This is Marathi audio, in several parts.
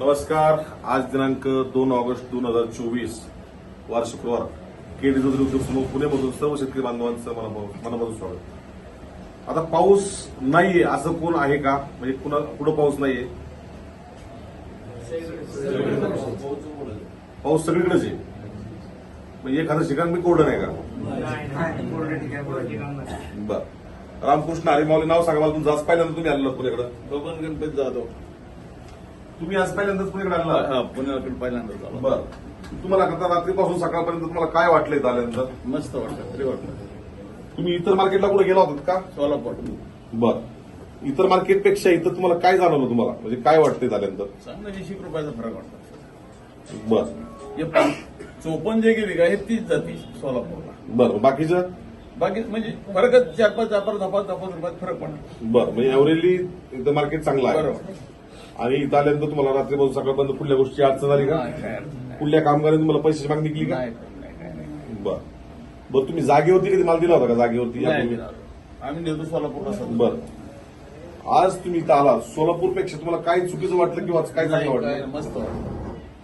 नमस्कार. आज दिनांक दोन ऑगस्ट दोन हजार चोवीस वार शुक्रवार. केडी दुग्ध उद्योग समूह पुणेमधून सर्व शेतकरी बांधवांचं मनापासून स्वागत. आता पाऊस नाहीये असं कोण आहे का? म्हणजे कुणा पाऊस नाहीये? पाऊस सगळीकडेच आहे. म्हणजे एखादं ठिकाण मी कोरडं नाही का? बर. रामकृष्ण हरिमावली नाव सांगा मला तुम्ही जास्त पाहिलं तुम्ही आलेलं पुण्याकडे. गगन गणपती जाधव. तुम्ही आज पहिल्यांदाच पुण्याकडे आलेला हा पुण्याकडे पहिल्यांदा झाला बर. तुम्हाला आता रात्रीपासून सकाळपर्यंत तुम्हाला काय वाटलं इथं आल्यानंतर मस्त वाटलं तरी वाटलं. तुम्ही इतर मार्केटला कुठे गेला होतात का? सोलापूर. बर. इतर मार्केटपेक्षा इथं तुम्हाला काय जाणवलं तुम्हाला? म्हणजे काय वाटतंय झाल्यानंतर? चांगलं ऐंशी रुपयाचा फरक वाटतो बर. हे पण चोपन्न जे गेली का हे तीच जाती सोलापूरला. बर बाकीचं? बाकी म्हणजे फरकच चार पाच चार पाच दहा पाच दहा पाच रुपयात फरक पडतो बर म्हणजे एव्हरेजली इथं मार्केट चांगलं आहे. बरोबर. आणि इथं आल्यानंतर तुम्हाला रात्रीपासून सकाळपर्यंत कुठल्या गोष्टी अडचण आली का. कुठल्या कामगारांनी तुम्हाला पैशाची मागणी केली का. बर. बर तुम्ही जागेवरती कधी माल दिला होता का? जागेवरती. आम्ही नेतो सोलापूरला सध्या. बर. आज तुम्ही इथं आला सोलापूरपेक्षा तुम्हाला काय चुकीचं वाटलं किंवा काय चांगलं वाटलं? मस्त वाटलं.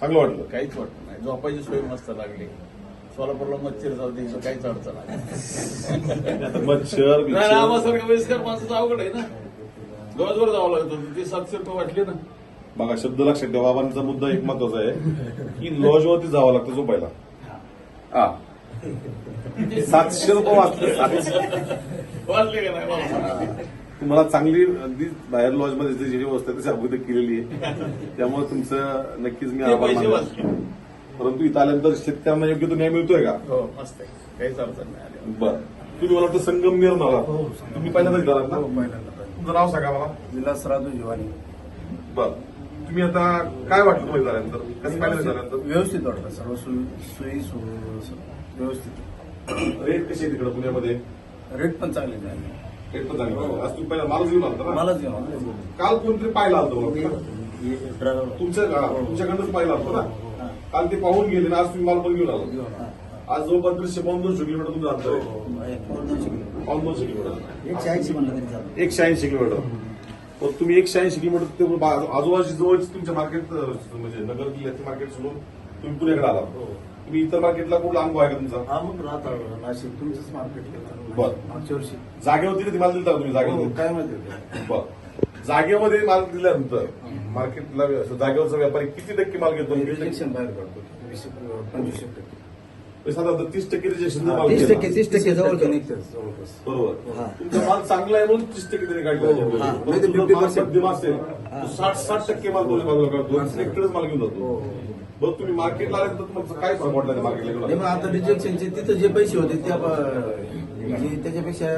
चांगलं वाटलं? काहीच वाटत नाही. झोपायची सोय मस्त लागली. सोलापूरला मच्छर जाऊ द्यायचं काहीच अडचण नाही. मच्छर अवघड आहे ना? लॉजवर जावं लागत होतं ते सातशे रुपये वाटले ना. बघा शब्द लक्षात ठेवा. बाबांचा मुद्दा एक महत्त्वाचा आहे की लॉजवरती जावं लागतं झोपायला. हा. सातशे रुपये वाचले. वाटले का नाही. तुम्हाला चांगली अगदी बाहेर लॉजमध्ये जी व्यवस्था आहे तशी अगोदर केलेली आहे. त्यामुळे तुमचं नक्कीच मी आभार वाचले. परंतु इथं आल्यानंतर शेतकऱ्यांना योग्य तो न्याय मिळतोय का? हो काहीच अडचण नाही आली. बर. तुम्ही मला वाटतं संगमनेर नाला तुम्ही पहिल्यांदाच झालात ना? हो, पहिल्यांदा. तुमचं नाव सांगा मला. विलास राजू जिवानी. बर. तुम्ही आता काय वाटलं तुम्हाला झाल्यानंतर? कसं पाहिलं झाल्यानंतर? व्यवस्थित वाटलं सर्व सोयी व्यवस्थित. रेट कशी आहे तिकडे पुण्यामध्ये? रेट पण चांगले झाले रेट पण चांगली आज तुम्ही पहिला मालच घेऊन आलता ना? मलाच घेऊन आलो. काल कोणतरी पाहिला आलतो मला हे ड्रायव्हर तुमच्या हा, तुमच्याकडनंच पाहिला आलतो ना? काल ते पाहून गेले ना आज तुम्ही माल पण घेऊन आलो. आज जवळपास दीडशे पाऊन दोनशे किलोमीटर अंतर आहे. हो, हे पाऊण दोनशे किलो. पाऊन दोनशे किलोमीटर एकशे ऐंशी म्हणलं तरी. एकशे ऐंशी किलोमीटर. पण तुम्ही एकशे ऐंशी किलोमीटर ते बा- आजूबाजूची जवळच तुमच्या मार्केट म्हणजे नगर जिल्ह्याचं मार्केट सोडून तुम्ही पुण्याकडे आला तुम्ही इतर मार्केटला कुठला अनुभव आहे का तुमचा? हा मग राहता नाशिक. तुमचंच मार्केट बरं. मागच्या वर्षी. जागेवरती कधी माल दिलता का तुम्ही? हो, जागेवर काय माहिती होतं? बर. जागेमध्ये माल दिल्यानंतर मार्केटला जागेवरचा व्यापारी किती टक्के माल घेतो? हे रिजेक्शन बाहेर पडतो वीस पंचवीस टक्के. साधारणतः तीस टक्के रिजेक्शन तीस. टक्के तीस टक्के जवळ बरोबर. हा. तुमचा माल चांगला आहे म्हणून तीस टक्के त्यांनी हो, काढला. हा. पण नाही तर तुमचा माल 50% मध्यम असेल तो साठ साठ टक्के माल दोन्ही बाजूला काढतो एककडेच माल घेऊन हो, जातो. हो. बरं तुम्ही मार्केटला आल्यानंतर तुम्हाला काय त्या मार्केटला आता रिजेक्शनचे तिथं जे पैसे होते त्या म्हणजे त्याच्यापेक्षा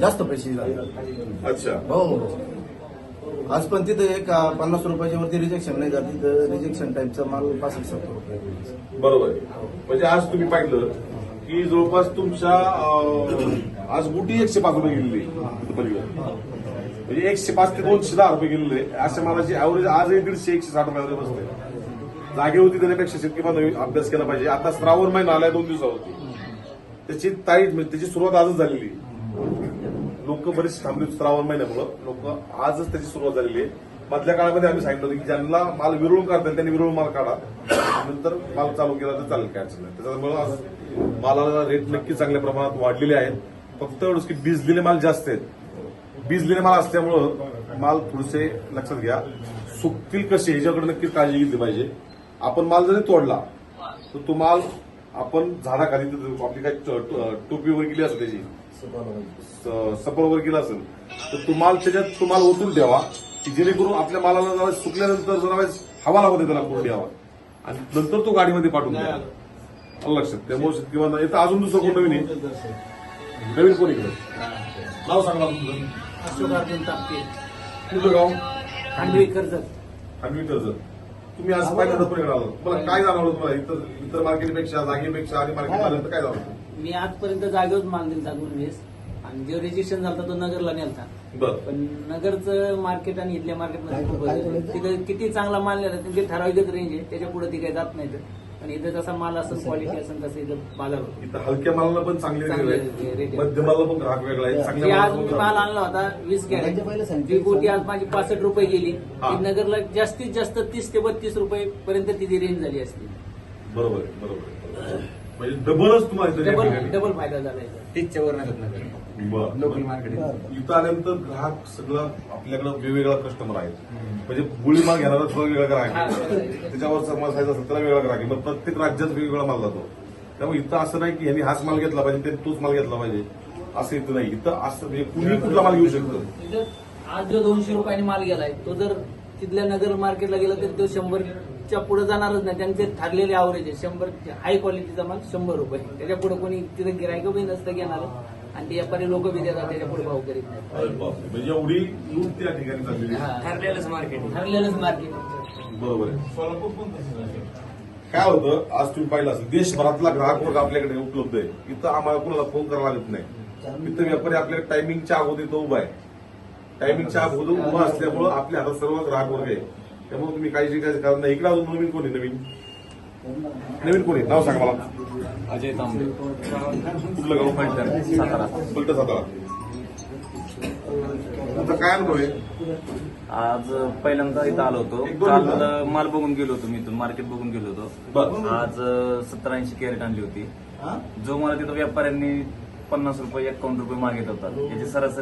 जास्त पैसे अच्छा. हो हो. आज पण तिथं एक पन्नास रुपयाच्या वरती रिजेक्शन नाही जात तिथं रिजेक्शन टाईपचा माल पासष्ट सत्तर रुपये. बरोबर आहे. म्हणजे आज तुम्ही पाहिलं की जवळपास तुमच्या अं, आज गुटी एकशे पाच रुपये गेलेली आहे पलीकडे. म्हणजे एकशे पाच ते दोनशे दहा रुपये गेलेले अशा मालाची ऍव्हरेज आजही दीडशे एकशे साठ रुपये बसते. होती त्याच्यापेक्षा शेतकरी अभ्यास केला पाहिजे. आता श्रावण महिना आलाय दोन दिवसावरती. त्याची तारीख म्हणजे त्याची सुरुवात आजच झालेली लोक बरेच थांबले स्तरावर महिन्यामुळं. लोक आजच त्याची सुरुवात झालेली आहे. मधल्या काळामध्ये आम्ही सांगितलं होतं की ज्यांना माल विरळून काढता येईल त्यांनी विरळून माल काढा. नंतर माल चालू केला तर चालेल काय अडचण नाही. त्याच्यामुळे आज मालाला रेट नक्की चांगल्या प्रमाणात वाढलेले आहेत. फक्त एवढंच की भिजलेले माल जास्त आहेत. भिजलेले माल असल्यामुळं माल थोडेसे लक्षात घ्या सुकतील कसे ह्याच्याकडे नक्कीच काळजी घेतली पाहिजे. आपण माल जरी तोडला तर तो माल आपण झाडाखाली तर आपली काय टोपी वगैरे केली असते त्याची स- सफर वगैरे केला असेल तर तो माल त्याच्यात तो माल ओतून द्यावा की जेणेकरून आपल्या मालाला जरा सुकल्यानंतर जरा वेळेस हवा दे त्याला कोरडी हवा. आणि नंतर तो गाडीमध्ये पाठवून द्या लक्षात? त्यामुळे बांधव- इथं अजून दुसरं कोण नवीन आहे? नवीन कोण इकडे? नाव सांगा तुमचं. अशोक अर्जुन तापके. तुझं गाव? खांडवी कर्जत. खांडवी कर्जत. तुम्ही आज पहिल्यांदा पुण्याकडे आलो तुम्हाला काय जाणवलं तुम्हाला? इतर इतर मार्केटपेक्षा जागेपेक्षा आणि मार्केट आल्यानंतर काय जाणवलं? मी आजपर्यंत जागेवर माल दिलता दोन वेळेस. आणि जो रजिस्ट्रेशन झाला तो नगरला नेलता. बरं. पण नगरचं मार्केट आणि इथल्या मार्केटमध्ये खूप बदल आहे. तिथं किती चांगला माल नेला त्यांची ठराविकच रेंज आहे. त्याच्या पुढे ती काही जात नाही आणि इथं जसा माल असेल क्वालिटी असेल तसं इथं बाजार होतो. इथं हलक्या मालाला पण चांगले चांगले आहे. रेट आहे. मध्यम मालाला पण ग्राहक वेगळा आहे. चांगल्या आज मालाला मी माल ग्राहक आणला होता वीस पहिलं कॅरेट. सांगितलं. ती गोटी आज माझी पासष्ट रुपये गेली. हा. ती नगरला जास्तीत जास्त तीस ते बत्तीस रुपये पर्यंत तिची रेंज झाली असती. बरोबर आहे बरोबर आहे. म्हणजे डबलच तुम्हाला डबल फायदा झाला याचा. तीसच्या वर नाही बरं. लोकल मार्केट इथं आल्यानंतर ग्राहक सगळं आपल्याकडे वेगवेगळा कस्टमर आहेत. म्हणजे गुळी माल घेणारा थोडा वेगळा ग्राहक आहे. त्याच्यावर समाज साईज असेल त्याला वेगळा ग्राहक आहे. मग प्रत्येक राज्यात वेगवेगळा माल जातो. त्यामुळे इथं असं नाही की यांनी हाच माल घेतला पाहिजे त्यांनी तोच माल घेतला पाहिजे. असं इथं नाही. इथं असं म्हणजे कुणी कुठला माल घेऊ शकतो. तिथं आज जो दोनशे रुपयाने माल गेलाय तो जर तिथल्या नगर मार्केटला गेला तर तो शंभरच्या पुढे जाणारच नाही. त्यांचे ठरलेले आवरेज आहे. शंभर हाय क्वालिटीचा माल शंभर रुपये. त्याच्या पुढे कोणी तिथे गिरायक बी नसतं घेणार. आणि ते व्यापारी लोक बी देतात. त्याच्या पुढे भाव करीत नाही. म्हणजे एवढी लूट त्या ठिकाणी चाललेली आहे. ठरलेलंच मार्केट ठरलेलंच मार्केट बरोबर आहे. काय होतं? आज तुम्ही पाहिलं असेल देशभरातला ग्राहक वर्ग आपल्याकडे उपलब्ध आहे. इथं आम्हाला कोणाला फोन करावा लागत नाही. इथं व्यापारी आपल्याकडे टायमिंगच्या अगोदर इथं उभा आहे. टायमिंगच्या अगोदर उभा असल्यामुळं आपल्या हातात सर्व ग्राहक वर्ग आहे. त्यामुळे तुम्ही काळजी करायचं कारण नाही इकडे अजून नवीन कोणी नवीन? नवीन कोणी नाव सांगा मला. अजय तांबे. कुठलं गाव? फलटण सातारा. फलटण सातारा. तुमचा काय अनुभव आहे? आज पहिल्यांदा इथं आलो होतो. काल. माल बघून गेलो होतो मी इथून मार्केट बघून गेलो होतो. आज सत्तर ऐंशी कॅरेट आणली होती. हा? जो मला तिथं व्यापाऱ्यांनी पन्नास रुपये एकावन्न रुपये मागित होता. याची सरासरी